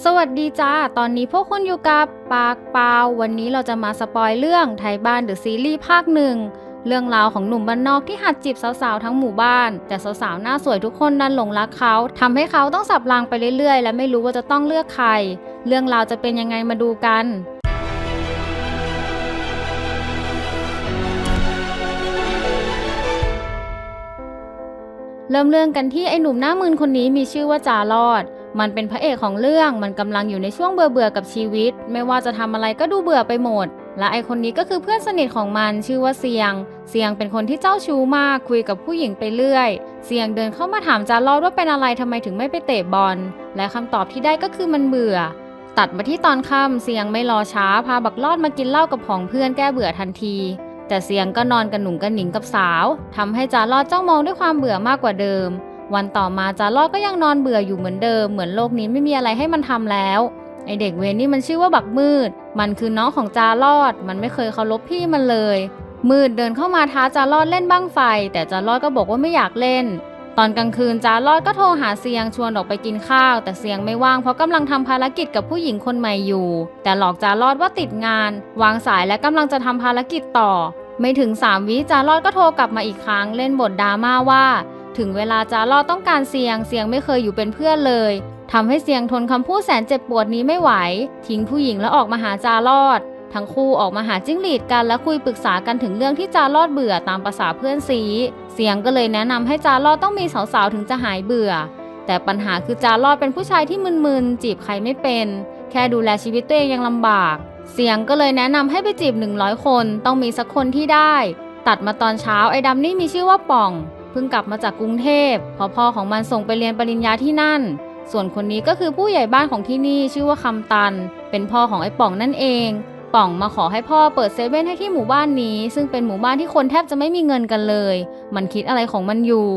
สวัสดีจ้า ตอนนี้พวกคุณอยู่กับปากเปล่าวันนี้เราจะมาสปอยเรื่องไทยบ้านเดอะซีรีส์ภาคหนึ่ง เรื่องราวของหนุ่มบ้านนอกที่หัดจีบสาวๆทั้งหมู่บ้าน แต่สาวๆหน้าสวยทุกคนนั้นหลงรักเขาทำให้เขาต้องสับรางไปเรื่อยๆ และไม่รู้ว่าจะต้องเลือกใคร เรื่องราวจะเป็นยังไงมาดูกันเริ่มเรื่องกันที่ไอ้หนุ่มหน้ามึนคนนี้มีชื่อว่าจารอด มันเป็นพระเอกของเรื่องมันกำลังอยู่ในช่วงเบื่อเบื่อๆกับชีวิต ไม่ว่าจะทำอะไรก็ดูเบื่อไปหมด และไอคนนี้ก็คือเพื่อนสนิทของมันชื่อว่าเซียง เซียงเป็นคนที่เจ้าชู้มากคุยกับผู้หญิงไปเรื่อย เซียงเดินเข้ามาถามจารอดว่าเป็นอะไรทำไมถึงไม่ไปเตะบอล และคำตอบที่ได้ก็คือมันเบื่อ ตัดมาที่ตอนค่ำเซียงไม่รอช้าพาบักลอดมากินเหล้ากับผองเพื่อนแก้เบื่อทันทีแต่เสียงก็นอนกันหนุ่งกันหนิงกับสาวทำให้จารอดจ้องมองด้วยความเบื่อมากกว่าเดิม วันต่อมาจารอดก็ยังนอนเบื่ออยู่เหมือนเดิม เหมือนโลกนี้ไม่มีอะไรให้มันทำแล้วไอเด็กเวรนี่มันชื่อว่าบักมืด มันคือน้องของจารอด มันไม่เคยเคารพพี่มันเลย มืดเดินเข้ามาท้าจารอดเล่นบ้างไฟ แต่จารอดก็บอกว่าไม่อยากเล่น ตอนกลางคืนจารอดก็โทรหาเซียงชวนออกไปกินข้าว แต่เซียงไม่ว่างเพราะกำลังทำภารกิจกับผู้หญิงคนใหม่อยู่ แต่หลอกจารอดว่าติดงาน วางสายและกำลังจะทำภารกิจต่อ ไม่ถึง3วิจารอดก็โทรกลับมาอีกครั้งเล่นบทดราม่าว่า ถึงเวลาจารอดต้องการเสียง เสียงไม่เคยอยู่เป็นเพื่อนเลยทำให้เสียงทนคำพูดแสนเจ็บปวดนี้ไม่ไหว ทิ้งผู้หญิงแล้วออกมาหาจารอด ทั้งคู่ออกมาหาจิ้งหรีดกันและคุยปรึกษากันถึงเรื่องที่จารอดเบื่อตามภาษาเพื่อนซีเสียงก็เลยแนะนำให้จารอดต้องมีสาวๆถึงจะหายเบื่อ แต่ปัญหาคือจารอดเป็นผู้ชายที่มึนๆจีบใครไม่เป็น แค่ดูแลชีวิตตัวเองยังลำบาก เสียงก็เลยแนะนำให้ไปจีบ 100 คน ต้องมีสักคนที่ได้ ตัดมาตอนเช้าไอ้ดำนี่มีชื่อว่าป่อง เพิ่งกลับมาจากกรุงเทพเพอพ่อของมันส่งไปเรียนปริญญาที่นั่น ส่วนคนนี้ก็คือผู้ใหญ่บ้านของที่นี่ชื่อว่าคำตัน เป็นพ่อของไอ้ป่องนั่นเอง ป่องมาขอให้พ่อเปิดเซเว่นให้ที่หมู่บ้านนี้ ซึ่งเป็นหมู่บ้านที่คนแทบจะไม่มีเงินกันเลย มันคิดอะไรของมันอยู่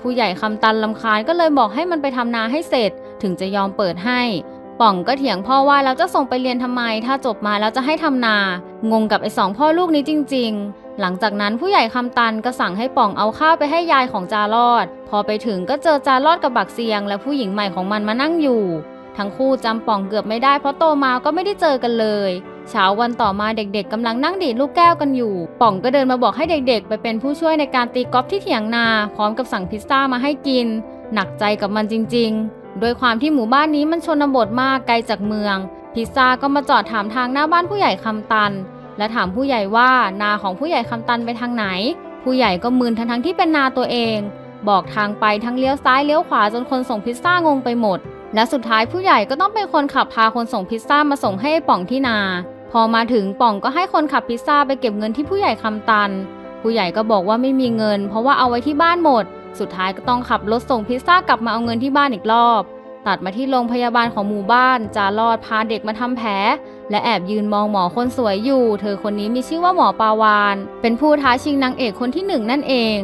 ผู้ใหญ่คำตันลำคาญก็เลยบอกให้มันไปทำนาให้เสร็จ ถึงจะยอมเปิดให้ป่องก็เถียงพ่อว่าแล้วจะส่งไปเรียนทำไม ถ้าจบมาแล้วจะให้ทำนา งงกับไอ้สองพ่อลูกนี้จริง ๆ หลังจากนั้นผู้ใหญ่คำตันก็สั่งให้ป่องเอาข้าวไปให้ยายของจารอด พอไปถึงก็เจอจารอดกับบักเซียง และผู้หญิงใหม่ของมันมานั่งอยู่ ทั้งคู่จำป่องเกือบไม่ได้เพราะโตมาก็ไม่ได้เจอกันเลยเช้าวันต่อมาเด็กๆกำลังนั่งดีดลูกแก้วกันอยู่ ป่องก็เดินมาบอกให้เด็กๆ ไปเป็นผู้ช่วยในการตีกอล์ฟที่เถียงนา พร้อมกับสั่งพิซซ่ามาให้กิน หนักใจกับมันจริงๆ โดยความที่หมู่บ้านนี้มันชนบทมากไกลจากเมือง พิซซ่าก็มาจอดถามทางหน้าบ้านผู้ใหญ่คำตัน และถามผู้ใหญ่ว่านาของผู้ใหญ่คำตันไปทางไหน ผู้ใหญ่ก็มึนทั้งๆที่เป็นนาตัวเอง บอกทางไปทั้งเลี้ยวซ้ายเลี้ยวขวาจนคนส่งพิซซ่างงไปหมด และสุดท้ายผู้ใหญ่ก็ต้องเป็นคนขับพาคนส่งพิซซ่ามาส่งให้ป่องที่นา พอมาถึงป่องก็ให้คนขับพิซซ่าไปเก็บเงินที่ผู้ใหญ่คำตัน ผู้ใหญ่ก็บอกว่าไม่มีเงิน เพราะว่าเอาไว้ที่บ้านหมด สุดท้ายก็ต้องขับรถส่งพิซซ่ากลับมาเอาเงินที่บ้านอีกรอบ ตัดมาที่โรงพยาบาลของหมู่บ้านจารอดพาเด็กมาทำแผล และแอบยืนมองหมอคนสวยอยู่ เธอคนนี้มีชื่อว่าหมอปาวาน เป็นผู้ท้าชิงนางเอกคนที่หนึ่งนั่นเอง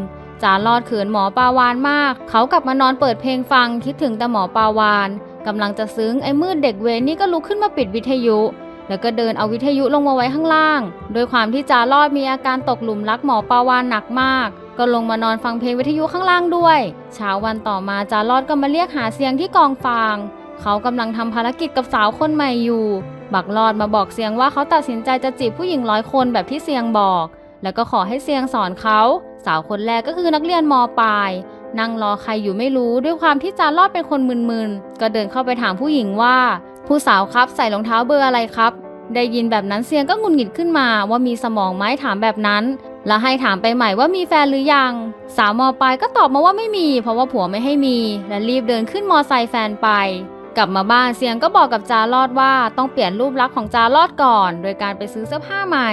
จารอดเขินหมอปาวานมาก เขากลับมานอนเปิดเพลงฟังคิดถึงแต่หมอปาวานกำลังจะซึ้งไอ้มืดเด็กเวรนี่ก็ลุกขึ้นมาปิดวิทยุ แล้วก็เดินเอาวิทยุลงมาไว้ข้างล่าง โดยความที่จารอดมีอาการตกหลุมรักหมอปาวานหนักมาก ก็ลงมานอนฟังเพลงวิทยุข้างล่างด้วย เช้าวันต่อมาจารอดก็มาเรียกหาเสียงที่กองฟาง เขากำลังทำภารกิจกับสาวคนใหม่อยู่ บักลอดมาบอกเสียงว่าเขาตัดสินใจจะจีบผู้หญิงร้อยคนแบบที่เสียงบอก แล้วก็ขอให้เสียงสอนเขาสาวคนแรกก็คือนักเรียนมปลายนั่งรอใครอยู่ไม่รู้ด้วยความที่จารอดเป็นคนมึนๆก็เดินเข้าไปถามผู้หญิงว่า ผู้สาวครับใส่รองเท้าเบอร์อะไรครับ ได้ยินแบบนั้นเสียงก็งุดหงิดขึ้นมาว่ามีสมองไหมถามแบบนั้น แล้วให้ถามไปใหม่ว่ามีแฟนหรือยัง สาวมปลายก็ตอบมาว่าไม่มี เพราะว่าผัวไม่ให้มี และรีบเดินขึ้นมอไซค์แฟนไป กลับมาบ้านเสียงก็บอกกับจารอดว่าต้องเปลี่ยนรูปลักษณ์ของจารอดก่อน โดยการไปซื้อเสื้อผ้าใหม่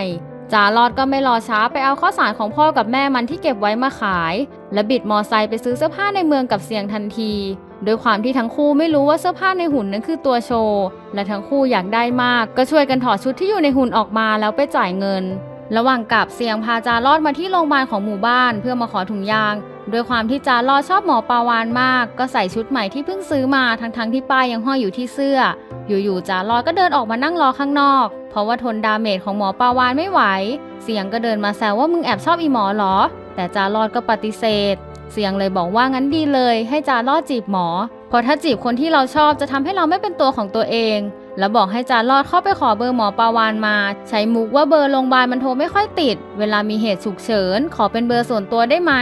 จารอดก็ไม่รอช้าไปเอาข้าวสารของพ่อกับแม่มันที่เก็บไว้มาขาย และบิดมอไซค์ไปซื้อเสื้อผ้าในเมืองกับเสียงทันทีโดยความที่ทั้งคู่ไม่รู้ว่าเสื้อผ้าในหุ่นนั้นคือตัวโชว์และทั้งคู่อยากได้มาก ก็ช่วยกันถอดชุดที่อยู่ในหุ่นออกมาแล้วไปจ่ายเงิน ระหว่างกลับเสียงพาจารอดมาที่โรงพยาบาลของหมู่บ้าน เพื่อมาขอถุงยาง โดยความที่จารอชอบหมอปาวานมาก ก็ใส่ชุดใหม่ที่เพิ่งซื้อมาทั้งๆที่ป้ายยังห้อยอยู่ที่เสื้อ อยู่ๆจารอก็เดินออกมานั่งรอข้างนอก เพราะว่าทนดาเมจของหมอปาวานไม่ไหว เสียงก็เดินมาแซวว่ามึงแอบชอบอีหมอเหรอ แต่จารอดก็ปฏิเสธ เสียงเลยบอกว่างั้นดีเลย ให้จารอดจีบหมอเพราะถ้าจีบคนที่เราชอบจะทำให้เราไม่เป็นตัวของตัวเองแล้วบอกให้จารอดเข้าไปขอเบอร์หมอปาวานมา ใช้มุกว่าเบอร์โรงพยาบาลมันโทรไม่ค่อยติด เวลามีเหตุฉุกเฉิน ขอเป็นเบอร์ส่วนตัวได้ไหม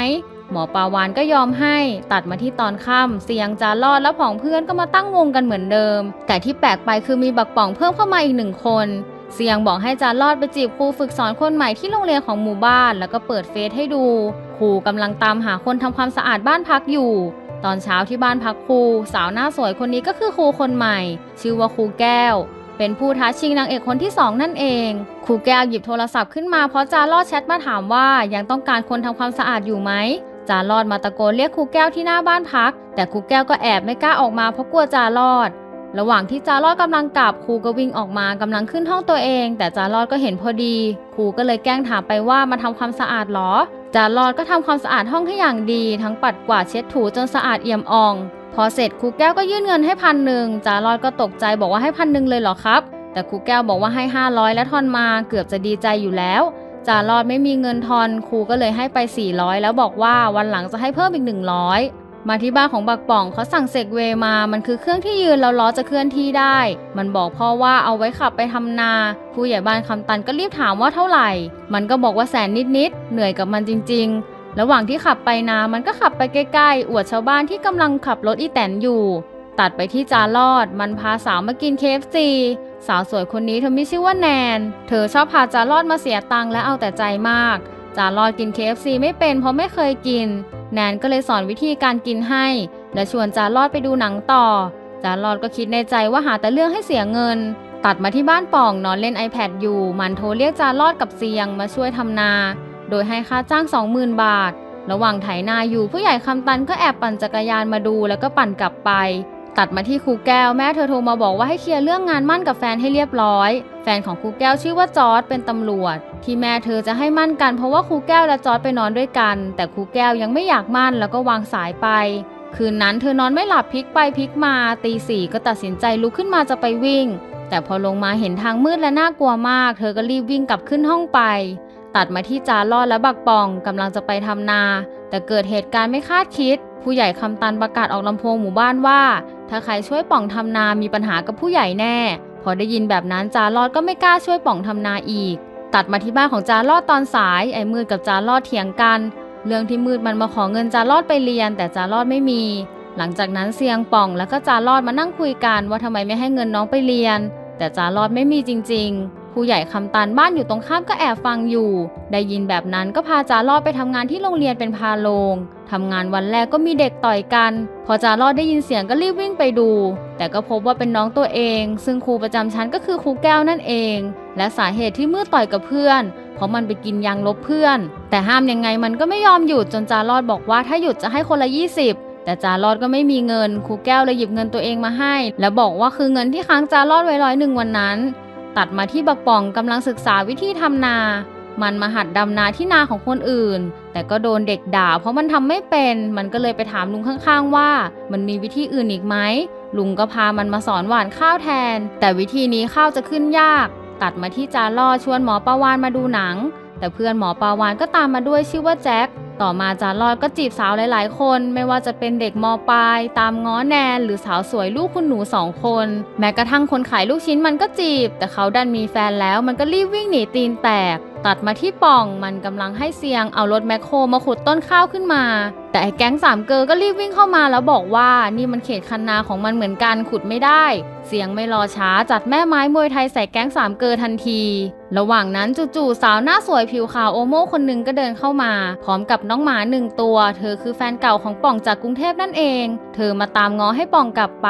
หมอปาวานก็ยอมให้ตัดมาที่ตอนค่ำเสียงจารอดและผองเพื่อนก็มาตั้งวงกันเหมือนเดิม แต่ที่แปลกไปคือมีบักป่องเพิ่มเข้ามาอีกหนึ่งคนเสียงบอกให้จารอดไปจีบครูฝึกสอนคนใหม่ที่โรงเรียนของหมู่บ้านแล้วก็เปิดเฟซให้ดูครูกำลังตามหาคนทำความสะอาดบ้านพักอยู่ ตอนเช้าที่บ้านพักครูสาวหน้าสวยคนนี้ก็คือครูคนใหม่ ชื่อว่าครูแก้ว เป็นผู้ท้าชิงนางเอกคนที่สองนั่นเองครูแก้วหยิบโทรศัพท์ขึ้นมาเพราะจารอดแชทมาถามว่ายังต้องการคนทำความสะอาดอยู่ไหม จารอดมาตะโกนเรียกครูแก้วที่หน้าบ้านพัก แต่ครูแก้วก็แอบไม่กล้าออกมาเพราะกลัวจารอด ระหว่างที่จารอดกำลังกลับครูก็วิ่งออกมากำลังขึ้นห้องตัวเอง แต่จารอดก็เห็นพอดีครูก็เลยแกล้งถามไปว่ามาทำความสะอาดเหรอ จารอดก็ทำความสะอาดห้องให้อย่างดี ทั้งปัดกวาดเช็ดถูจนสะอาดเอี่ยมอ่อง พอเสร็จครูแก้วก็ยื่นเงินให้พันหนึ่งจารอดก็ตกใจบอกว่าให้พันหนึ่งเลยเหรอครับ แต่ครูแก้วบอกว่าให้ 500 และทอนมาเกือบจะดีใจอยู่แล้ว จารอดไม่มีเงินทอนครูก็เลยให้ไป 400 แล้วบอกว่าวันหลังจะให้เพิ่มอีก 100 มาที่บ้านของบักป่องเขาสั่งเซกเวมา มันคือเครื่องที่ยืนแล้วล้อจะเคลื่อนที่ได้ มันบอกพ่อว่าเอาไว้ขับไปทำนา ผู้ใหญ่บ้านคำตันก็รีบถามว่าเท่าไหร่ มันก็บอกว่าแสนนิดๆ เหนื่อยกับมันจริง ๆ ระหว่างที่ขับไปนา มันก็ขับไปใกล้ๆ อวดชาวบ้านที่กำลังขับรถอีแตนอยู่ ตัดไปที่จารอด มันพาสาวมากินเคฟซี สาวสวยคนนี้เธอมีชื่อว่าแนน เธอชอบพาจารอดมาเสียตังค์และเอาแต่ใจมาก จารอดกิน KFC ไม่เป็นเพราะไม่เคยกิน แนนก็เลยสอนวิธีการกินให้ และชวนจารอดไปดูหนังต่อ จารอดก็คิดในใจว่าหาแต่เรื่องให้เสียเงิน ตัดมาที่บ้านป่องนอนเล่น iPad อยู่ มันโทรเรียกจารอดกับเซียงมาช่วยทำนา โดยให้ค่าจ้าง 20,000 บาท ระหว่างไถนาอยู่ผู้ใหญ่คำตันก็แอบปั่นจักรยานมาดูแล้วก็ปั่นกลับไป ตัดมาที่ครูแก้วแม่เธอโทรมาบอกว่าให้เคลียร์เรื่องงานมั่นกับแฟนให้เรียบร้อย แฟนของครูแก้วชื่อว่าจอร์ดเป็นตำรวจ ที่แม่เธอจะให้มั่นกันเพราะว่าครูแก้วและจอร์ดไปนอนด้วยกัน แต่ครูแก้วยังไม่อยากมั่นแล้วก็วางสายไป คืนนั้นเธอนอนไม่หลับพลิกไปพลิกมาตีสี่ก็ตัดสินใจลุกขึ้นมาจะไปวิ่ง แต่พอลงมาเห็นทางมืดและน่ากลัวมาก เธอก็รีบวิ่งกลับขึ้นห้องไป ตัดมาที่จารอดและบักปองกำลังจะไปทำนา แต่เกิดเหตุการณ์ไม่คาดคิด ผู้ใหญ่คำตันประกาศออกลำโพงหมู่บ้านว่า ถ้าใครช่วยป่องทำนามีปัญหากับผู้ใหญ่แน่ พอได้ยินแบบนั้นจารอดก็ไม่กล้าช่วยป่องทำนาอีก ตัดมาที่บ้านของจารอดตอนสาย ไอ้มืดกับจารอดเถียงกัน เรื่องที่มืดมันมาขอเงินจารอดไปเรียน แต่จารอดไม่มี หลังจากนั้นเสียงป่องแล้วก็จารอดมานั่งคุยกันว่าทำไมไม่ให้เงินน้องไปเรียน แต่จารอดไม่มีจริง ๆ ผู้ใหญ่คำตันบ้านอยู่ตรงข้ามก็แอบฟังอยู่ ได้ยินแบบนั้นก็พาจารอดไปทำงานที่โรงเรียนเป็นพาโรงทำงานวันแรกก็มีเด็กต่อยกัน พอจารอดได้ยินเสียงก็รีบวิ่งไปดู แต่ก็พบว่าเป็นน้องตัวเอง ซึ่งครูประจำชั้นก็คือครูแก้วนั่นเอง และสาเหตุที่มือต่อยกับเพื่อน เพราะมันไปกินยางลบเพื่อน แต่ห้ามยังไงมันก็ไม่ยอมหยุดจนจารอดบอกว่าถ้าหยุดจะให้คนละ 20แต่จารอดก็ไม่มีเงิน ครูแก้วเลยหยิบเงินตัวเองมาให้ แล้วบอกว่าคือเงินที่ค้างจารอดไว้ร้อยหนึ่งวันนั้น ตัดมาที่บักป่องกำลังศึกษาวิธีทำนา มันมาหัดดำนาที่นาของคนอื่น แต่ก็โดนเด็กด่า เพราะมันทำไม่เป็น มันก็เลยไปถามลุงข้างๆว่า มันมีวิธีอื่นอีกไหม ลุงก็พามันมาสอนหว่านข้าวแทน แต่วิธีนี้ข้าวจะขึ้นยาก ตัดมาที่จาล่อชวนหมอปาวานมาดูหนัง แต่เพื่อนหมอปาวานก็ตามมาด้วยชื่อว่าแจ็ค ต่อมาจารอดก็จีบสาวหลายๆ คน ไม่ว่าจะเป็นเด็กมปลาย ตามง้อแนน หรือสาวสวยลูกคุณหนูสองคน แม้กระทั่งคนขายลูกชิ้นมันก็จีบ แต่เขาดันมีแฟนแล้วมันก็รีบวิ่งหนีตีนแตก ตัดมาที่ป่องมันกำลังให้เซียงเอารถแมคโครมาขุดต้นข้าวขึ้นมา แต่แก๊งสามเกอก็รีบวิ่งเข้ามาแล้วบอกว่านี่มันเขตคันนาของมันเหมือนกันขุดไม่ได้ เสียงไม่รอช้าจัดแม่ไม้มวยไทยใส่แก๊งสามเกอทันที ระหว่างนั้นจู่ๆสาวหน้าสวยผิวขาวโอโม่คนหนึ่งก็เดินเข้ามา พร้อมกับน้องหมาหนึ่งตัว เธอคือแฟนเก่าของป่องจากกรุงเทพนั่นเอง เธอมาตามง้อให้ป่องกลับไป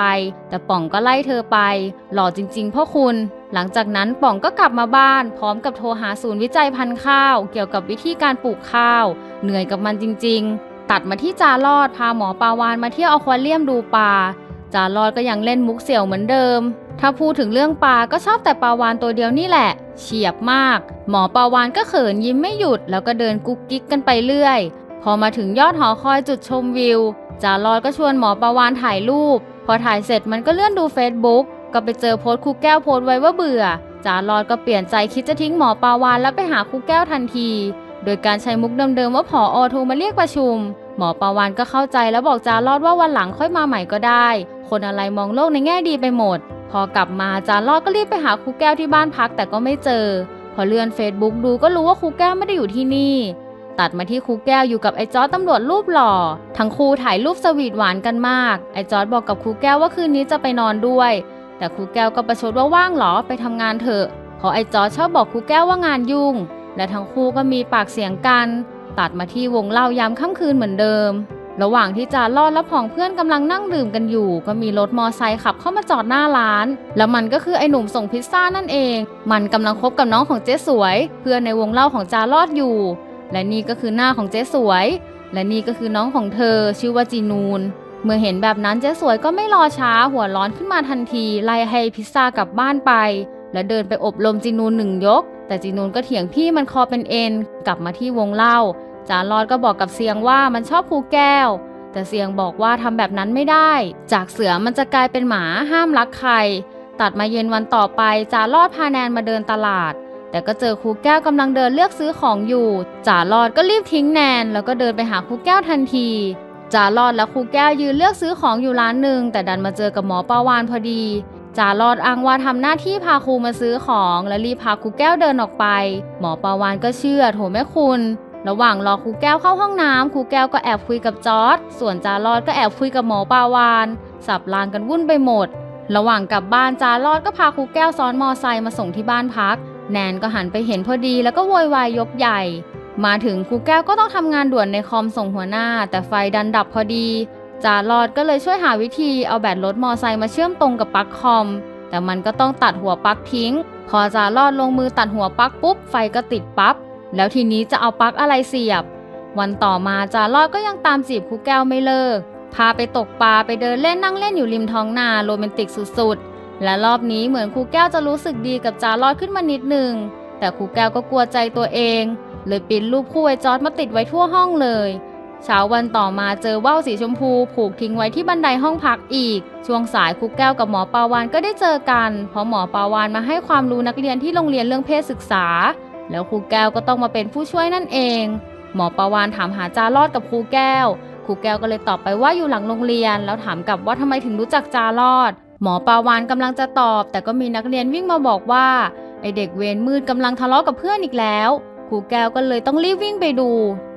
แต่ป่องก็ไล่เธอไป หล่อจริง ๆพ่อคุณหลังจากนั้นป่องก็กลับมาบ้าน พร้อมกับโทรหาศูนย์วิจัยพันธุ์ข้าว เกี่ยวกับวิธีการปลูกข้าว เหนื่อยกับมันจริงๆ ตัดมาที่จารอดพาหมอปาวานมาเที่ยวอควาเรียมดูปลาจารอดก็ยังเล่นมุกเสี่ยวเหมือนเดิม ถ้าพูดถึงเรื่องปลาก็ชอบแต่ปาวานตัวเดียวนี่แหละ เฉียบมาก หมอปาวานก็เขินยิ้มไม่หยุด แล้วก็เดินกุ๊กกิ๊กกันไปเรื่อย พอมาถึงยอดหอคอยจุดชมวิว จารอดก็ชวนหมอปาวานถ่ายรูป พอถ่ายเสร็จมันก็เลื่อนดูเฟซบุ๊กก็ไปเจอโพสต์ครูแก้วโพสต์ไว้ว่าเบื่อจารอดก็เปลี่ยนใจคิดจะทิ้งหมอปาวานแล้วไปหาครูแก้วทันที โดยการใช้มุกเดิมๆว่าผออโทรมาเรียกประชุม หมอประวันก็เข้าใจแล้วบอกจารอดว่าวันหลังค่อยมาใหม่ก็ได้ คนอะไรมองโลกในแง่ดีไปหมด พอกลับมาจารอดก็รีบไปหาครูแก้วที่บ้านพักแต่ก็ไม่เจอ พอเลื่อนเฟซบุ๊กดูก็รู้ว่าครูแก้วไม่ได้อยู่ที่นี่ ตัดมาที่ครูแก้วอยู่กับไอ้จอร์ดตำรวจรูปหล่อ ทั้งคู่ถ่ายรูปสวีทหวานกันมาก ไอ้จอร์ดบอกกับครูแก้วว่าคืนนี้จะไปนอนด้วย แต่ครูแก้วก็ประชดว่าว่างเหรอไปทำงานเถอะเพราะไอ้จอร์ดชอบบอกครูแก้วว่างานยุ่ง และทั้งคู่ก็มีปากเสียงกัน ตัดมาที่วงเล่ายามค่ำคืนเหมือนเดิม ระหว่างที่จารอดและผองเพื่อนกำลังนั่งดื่มกันอยู่ ก็มีรถมอไซค์ขับเข้ามาจอดหน้าร้าน แล้วมันก็คือไอ้หนุ่มส่งพิซซ่านั่นเอง มันกำลังคบกับน้องของเจ๊สวย เพื่อนในวงเล่าของจารอดอยู่ และนี่ก็คือหน้าของเจ๊สวย และนี่ก็คือน้องของเธอ ชื่อว่าจีนูนเมื่อเห็นแบบนั้นเจ๊สวยก็ไม่รอช้าหัวร้อนขึ้นมาทันที ไล่ให้พิซซ่ากลับบ้านไป และเดินไปอบรมจีนูนหนึ่งยก แต่จีนูนก็เถียงพี่มันคอเป็นเอ็นกลับมาที่วงเล่า จารอดก็บอกกับเสียงว่ามันชอบภูแก้ว แต่เสียงบอกว่าทำแบบนั้นไม่ได้ จากเสือมันจะกลายเป็นหมาห้ามรักใคร ตัดมาเย็นวันต่อไปจารอดพาแนนมาเดินตลาด แต่ก็เจอครูแก้วกำลังเดินเลือกซื้อของอยู่จ่ารอดก็รีบทิ้งแนน แล้วก็เดินไปหาครูแก้วทันทีจ่ารอดและครูแก้วยืนเลือกซื้อของอยู่ร้านหนึ่งแต่ดันมาเจอกับหมอปาวานพอดี จ่ารอดอ้างว่าทำหน้าที่พาครูมาซื้อของและรีบพาครูแก้วเดินออกไป หมอปาวานก็เชื่อโถแม่คุณ ระหว่างรอครูแก้วเข้าห้องน้ำครูแก้วก็แอบคุยกับจอร์ดส่วนจารอดก็แอบคุยกับหมอปาวานสับรางกันวุ่นไปหมด ระหว่างกลับบ้านจารอดก็พาครูแก้วซ้อนมอไซค์มาส่งที่บ้านพัก แนนก็หันไปเห็นพอดีแล้วก็โวยวายยกใหญ่ มาถึงครูแก้วก็ต้องทำงานด่วนในคอมส่งหัวหน้า แต่ไฟดันดับพอดี จารอดก็เลยช่วยหาวิธีเอาแบตรถมอไซค์มาเชื่อมตรงกับปลั๊กคอม แต่มันก็ต้องตัดหัวปลั๊กทิ้ง พอจารอดลงมือตัดหัวปลั๊กปุ๊บไฟก็ติดปั๊บ แล้วทีนี้จะเอาปลั๊กอะไรเสียบ วันต่อมาจารอดก็ยังตามจีบครูแก้วไม่เลิก พาไปตกปลาไปเดินเล่นนั่งเล่นอยู่ริมท้องนาโรแมนติกสุดๆ และรอบนี้เหมือนครูแก้วจะรู้สึกดีกับจารอดขึ้นมานิดนึง แต่ครูแก้วก็กลัวใจตัวเอง เลยปิ้นรูปคู่ไอจอร์ดมาติดไว้ทั่วห้องเลย เช้าวันต่อมาเจอว่าวสีชมพู ผูกทิ้งไว้ที่บันไดห้องพักอีก ช่วงสายครูแก้วกับหมอปาวานก็ได้เจอกัน เพราะหมอปาวานมาให้ความรู้นักเรียนที่โรงเรียนเรื่องเพศศึกษา แล้วครูแก้วก็ต้องมาเป็นผู้ช่วยนั่นเอง หมอปาวานถามหาจารอดกับครูแก้ว ครูแก้วก็เลยตอบไปว่าอยู่หลังโรงเรียน แล้วถามกลับว่าทำไมถึงรู้จักจารอด หมอปาวานกำลังจะตอบ แต่ก็มีนักเรียนวิ่งมาบอกว่าไอเด็กเวรมืดกำลังทะเลาะกับเพื่อนอีกแล้ว ครูแก้วก็เลยต้องรีบวิ่งไปดู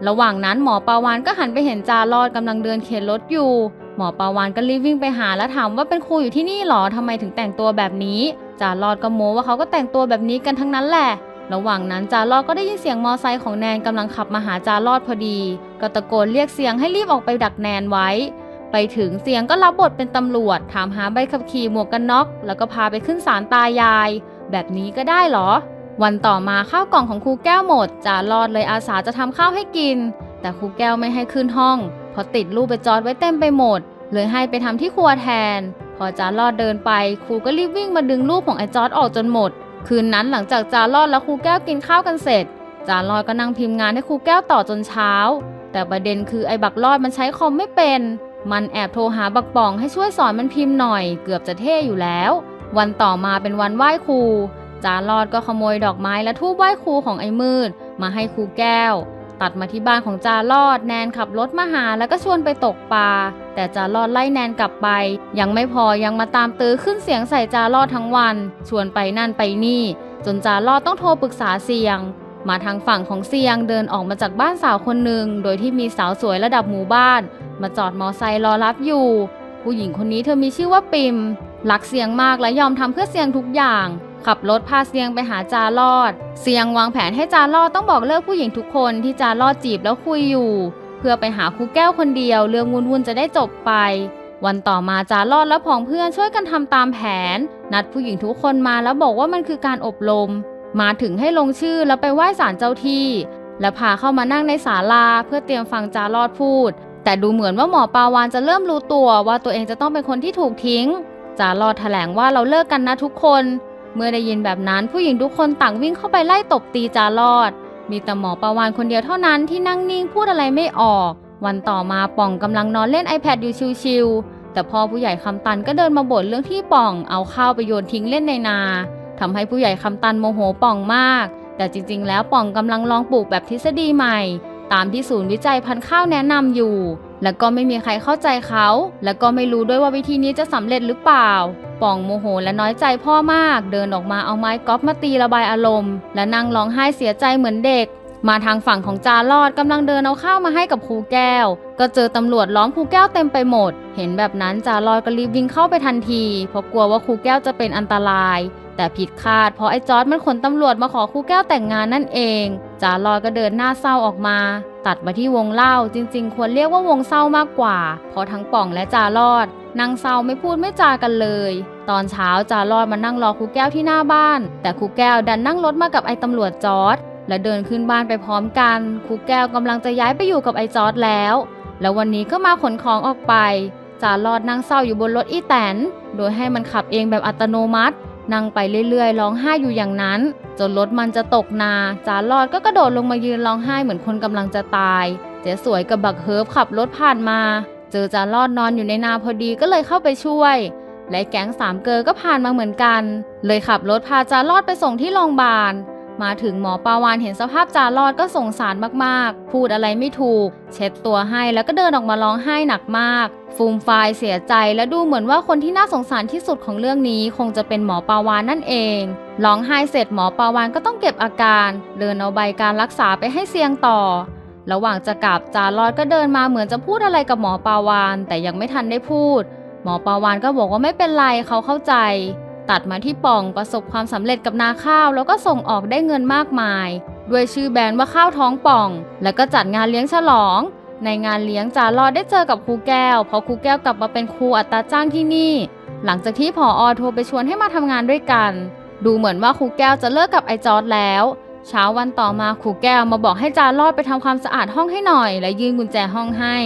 ระหว่างนั้นหมอปาวานก็หันไปเห็นจารอดกำลังเดินเข็นรถอยู่ หมอปาวานก็รีบวิ่งไปหาแล้วถามว่าเป็นครูอยู่ที่นี่หรอทำไมถึงแต่งตัวแบบนี้ จารอดก็โม้ว่าเขาก็แต่งตัวแบบนี้กันทั้งนั้นแหละ ระหว่างนั้นจารอดก็ได้ยินเสียงมอไซค์ของแนนกำลังขับมาหาจารอดพอดี ก็ตะโกนเรียกเสียงให้รีบออกไปดักแนนไว้ ไปถึงเสียงก็รับบทเป็นตำรวจ ถามหาใบขับขี่หมวกกันน็อก แล้วก็พาไปขึ้นศาลตายาย แบบนี้ก็ได้เหรอ วันต่อมาข้าวกล่องของครูแก้วหมดจารอดเลยอาสาจะทำข้าวให้กิน แต่ครูแก้วไม่ให้ขึ้นห้องเพราะติดรูปไปจอดไว้เต็มไปหมดเลยให้ไปทำที่ครัวแทน พอจารอดเดินไปครูก็รีบวิ่งมาดึงรูปของไอ้จอดออกจนหมด คืนนั้นหลังจากจารอดและครูแก้วกินข้าวกันเสร็จจารอดก็นั่งพิมพ์งานให้ครูแก้วต่อจนเช้า แต่ประเด็นคือไอ้บักรอดมันใช้คอมไม่เป็น มันแอบโทรหาบักป่องให้ช่วยสอนมันพิมพ์หน่อย เกือบจะเท่อยู่แล้ว วันต่อมาเป็นวันไหว้ครู จารอดก็ขโมยดอกไม้และทูบไหว้ครูของไอ้มืด มาให้ครูแก้ว ตัดมาที่บ้านของจารอด แนนขับรถมาหาแล้วก็ชวนไปตกปลาแต่จารอดไล่แนนกลับไป ยังไม่พอยังมาตามตื้อขึ้นเสียงใส่จารอดทั้งวัน ชวนไปนั่นไปนี่ จนจารอดต้องโทรปรึกษาเสียง มาทางฝั่งของเสียงเดินออกมาจากบ้านสาวคนหนึ่งโดยที่มีสาวสวยระดับหมู่บ้าน มาจอดมอไซค์รอรับอยู่ ผู้หญิงคนนี้เธอมีชื่อว่าปิมรักเสียงมากและยอมทำเพื่อเสียงทุกอย่าง ขับรถพาเสียงไปหาจารอดเสียงวางแผนให้จารอดต้องบอกเลิกผู้หญิงทุกคนที่จารอดจีบแล้วคุยอยู่ เพื่อไปหาครูแก้วคนเดียว เรื่องวุ่นๆจะได้จบไป วันต่อมาจารอดและผองเพื่อนช่วยกันทำตามแผน นัดผู้หญิงทุกคนมาแล้วบอกว่ามันคือการอบรม มาถึงให้ลงชื่อแล้วไปไหว้ศาลเจ้าที่ และพาเข้ามานั่งในศาลาเพื่อเตรียมฟังจารอดพูด แต่ดูเหมือนว่าหมอปาวานจะเริ่มรู้ตัวว่าตัวเองจะต้องเป็นคนที่ถูกทิ้งจารอดแถลงว่าเราเลิกกันนะทุกคน เมื่อได้ยินแบบนั้นผู้หญิงทุกคนต่างวิ่งเข้าไปไล่ตบตีจารอด มีแต่หมอประวานคนเดียวเท่านั้นที่นั่งนิ่งพูดอะไรไม่ออก วันต่อมาป่องกำลังนอนเล่น iPad อยู่ชิวๆแต่พ่อผู้ใหญ่คำตันก็เดินมาบ่นเรื่องที่ป่องเอาข้าวไปโยนทิ้งเล่นในนาทำให้ผู้ใหญ่คำตันโมโหป่องมาก แต่จริงๆ แล้วป่องกำลังลองปลูกแบบทฤษฎีใหม่ ตามที่ศูนย์วิจัยพันธุ์ข้าวแนะนำอยู่ แล้วก็ไม่มีใครเข้าใจเขา แล้วก็ไม่รู้ด้วยว่าวิธีนี้จะสำเร็จหรือเปล่า ป่องโมโหและน้อยใจพ่อมาก เดินออกมาเอาไม้กอล์ฟมาตีระบายอารมณ์ และนั่งร้องไห้เสียใจเหมือนเด็ก มาทางฝั่งของจารอดกำลังเดินเอาข้าวมาให้กับครูแก้ว ก็เจอตำรวจล้อมครูแก้วเต็มไปหมด เห็นแบบนั้นจารอดก็รีบวิ่งเข้าไปทันที เพราะกลัวว่าครูแก้วจะเป็นอันตราย แต่ผิดคาดเพราะไอ้จอร์ดมันขนตำรวจมาขอครูแก้วแต่งงานนั่นเอง จารอดก็เดินหน้าเศร้าออกมา ตัดมาที่วงเล่าจริง ๆ ควรเรียกว่าวงเศร้ามากกว่า เพราะทั้งป่องและจารอดนั่งเศร้าไม่พูดไม่จากันเลย ตอนเช้าจารอดมานั่งรอครูแก้วที่หน้าบ้าน แต่ครูแก้วดันนั่งรถมากับไอ้ตำรวจจอร์ดและเดินขึ้นบ้านไปพร้อมกันครูแก้วกำลังจะย้ายไปอยู่กับไอ้จอร์ดแล้ว แล้ววันนี้ก็มาขนของออกไปจารอดนั่งเศร้าอยู่บนรถอีแตน โดยให้มันขับเองแบบอัตโนมัติ นั่งไปเรื่อยๆร้องไห้อยู่อย่างนั้น จนรถมันจะตกนา จารอดก็กระโดดลงมายืนร้องไห้เหมือนคนกำลังจะตาย เจ๊สวยกับบักเฮิร์บขับรถผ่านมา เจอจารอดนอนอยู่ในนาพอดีก็เลยเข้าไปช่วย และแก๊งสามเกอก็ผ่านมาเหมือนกัน เลยขับรถพาจารอดไปส่งที่โรงพยาบาลมาถึงหมอปาวานเห็นสภาพจารอดก็สงสารมากๆ พูดอะไรไม่ถูก เช็ดตัวให้แล้วก็เดินออกมาร้องไห้หนักมาก ฟูมฟายเสียใจและดูเหมือนว่าคนที่น่าสงสารที่สุดของเรื่องนี้คงจะเป็นหมอปาวานนั่นเองร้องไห้เสร็จหมอปาวานก็ต้องเก็บอาการ เดินเอาใบการรักษาไปให้เซียงต่อ ระหว่างจะกลับจารอดก็เดินมาเหมือนจะพูดอะไรกับหมอปาวานแต่ยังไม่ทันได้พูด หมอปาวานก็บอกว่าไม่เป็นไรเขาเข้าใจ ตัดมาที่ป่องประสบความสำเร็จกับนาข้าว แล้วก็ส่งออกได้เงินมากมาย ด้วยชื่อแบรนด์ว่าข้าวท้องป่อง แล้วก็จัดงานเลี้ยงฉลอง ในงานเลี้ยงจารอดได้เจอกับครูแก้ว เพราะครูแก้วกลับมาเป็นครูอัตราจ้างที่นี่ หลังจากที่ผออโทรไปชวนให้มาทำงานด้วยกัน ดูเหมือนว่าครูแก้วจะเลิกกับไอจอร์ดแล้ว เช้าวันต่อมาครูแก้วมาบอกให้จารอดไปทำความสะอาดห้องให้หน่อย และยื่นกุญแจห้องให้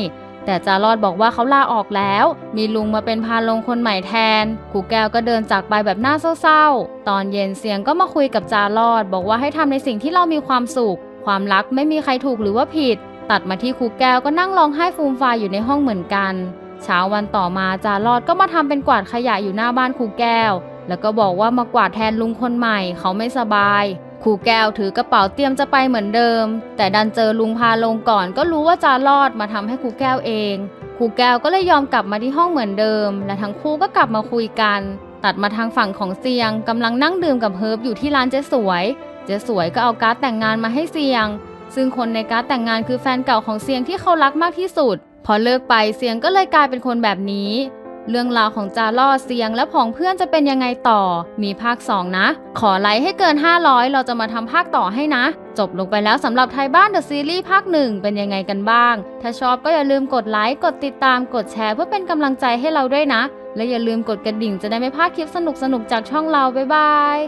แต่จารอดบอกว่าเขาลาออกแล้ว มีลุงมาเป็นพาลงคนใหม่แทนครูแก้วก็เดินจากไปแบบน่าเศร้าๆ ตอนเย็นเสียงก็มาคุยกับจารอดบอกว่าให้ทำในสิ่งที่เรามีความสุข ความรักไม่มีใครถูกหรือว่าผิด ตัดมาที่ครูแก้วก็นั่งร้องไห้ฟูมฟายอยู่ในห้องเหมือนกัน เช้าวันต่อมาจารอดก็มาทำเป็นกวาดขยะอยู่หน้าบ้านครูแก้ว แล้วก็บอกว่ามากวาดแทนลุงคนใหม่เขาไม่สบายครูแก้วถือกระเป๋าเตรียมจะไปเหมือนเดิม แต่ดันเจอลุงพาลงก่อน ก็รู้ว่าจารอดมาทำให้ครูแก้วเองครูแก้วก็เลยยอมกลับมาที่ห้องเหมือนเดิม และทั้งคู่ก็กลับมาคุยกัน ตัดมาทางฝั่งของเซียงกำลังนั่งดื่มกับเฮิร์บอยู่ที่ร้านเจ๊สวย เจ๊สวยก็เอาการ์ดแต่งงานมาให้เซียง ซึ่งคนในการ์ดแต่งงานคือแฟนเก่าของเซียงที่เขารักมากที่สุด พอเลิกไปเซียงก็เลยกลายเป็นคนแบบนี้ เรื่องราวของจาล่อเซียงและผองเพื่อนจะเป็นยังไงต่อ มีภาค 2 นะ ขอไลค์ให้เกิน 500 เราจะมาทำภาคต่อให้นะ จบลงไปแล้วสำหรับไทยบ้านเดอะซีรีส์ภาคหนึ่งเป็นยังไงกันบ้าง ถ้าชอบก็อย่าลืมกดไลค์กดติดตามกดแชร์เพื่อเป็นกำลังใจให้เราด้วยนะ และอย่าลืมกดกระดิ่งจะได้ไม่พลาดคลิปสนุกๆจากช่องเราบ๊ายบาย